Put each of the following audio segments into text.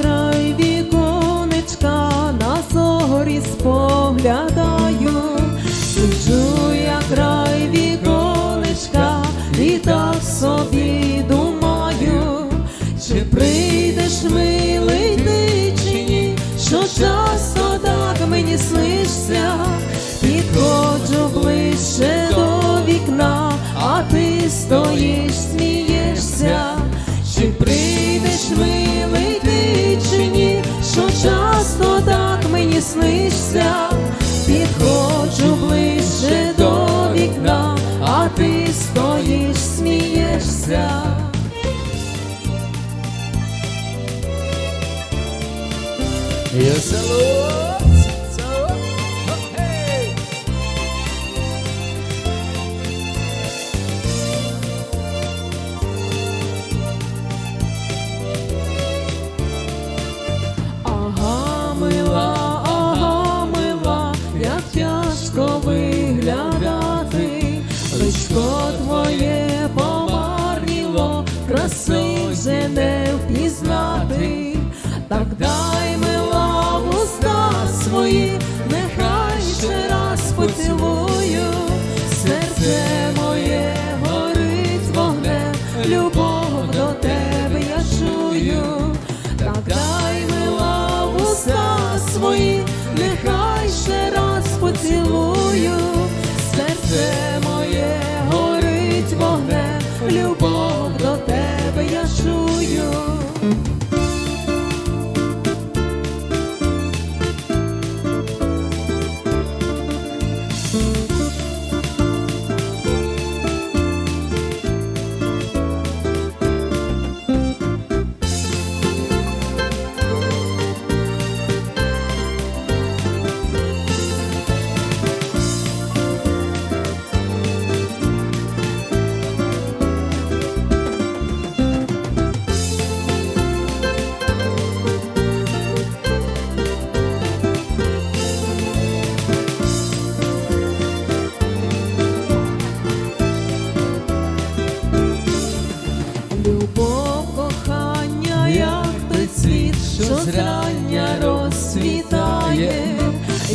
край віконечка, на зорі споглядаю, сиджу я край віконечка, і так собі думаю, чи прийдеш милий ти чи ні, що часто так мені снишся, підходжу ближче до вікна, а ти стоїш, Esse é louco!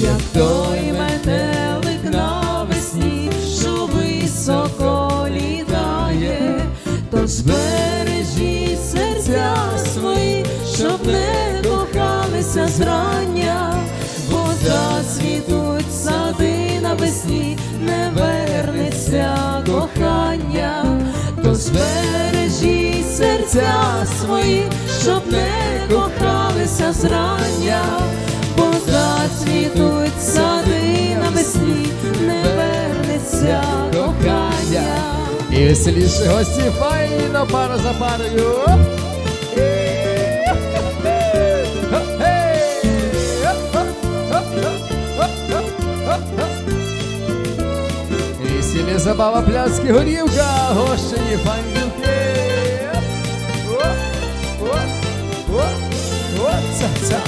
Як той метелик навесні, що високо літає, тож бережіть серця свої, щоб не кохалися зрання, бо зацвітуть сади навесні, не вернеться кохання, тож бережіть серця свої, щоб не кохалися зрання, І веселіші гості файно пара за парою. Весілля, забава, пляцки, горівка, гощені ца-ца.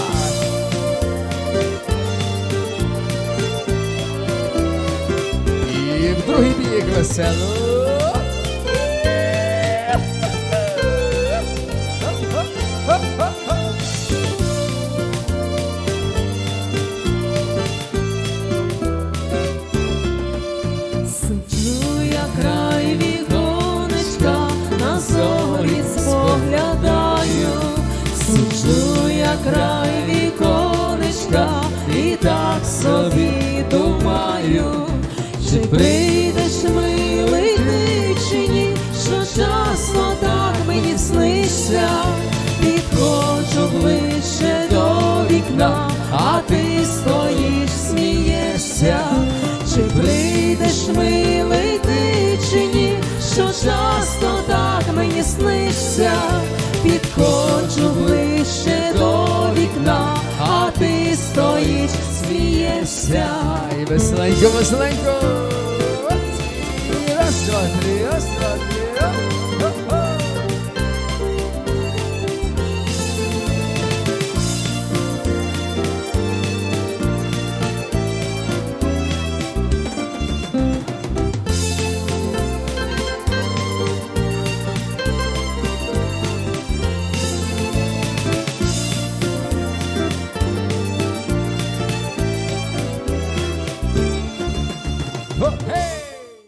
І в другий бік весело. Сиджу край віконечка, і так собі думаю, чи прийдеш милий ти чи ні, що часто так мені снишся, підходжу ближче до вікна, а ти стоїш, смієшся, чи прийдеш милий ти чи ні, що часто так мені снишся, підходжу ближче до вікна, а ти стоїш, смієшся. І веселенько, веселенько. І Раз, два, три, раз, два, три. О-о.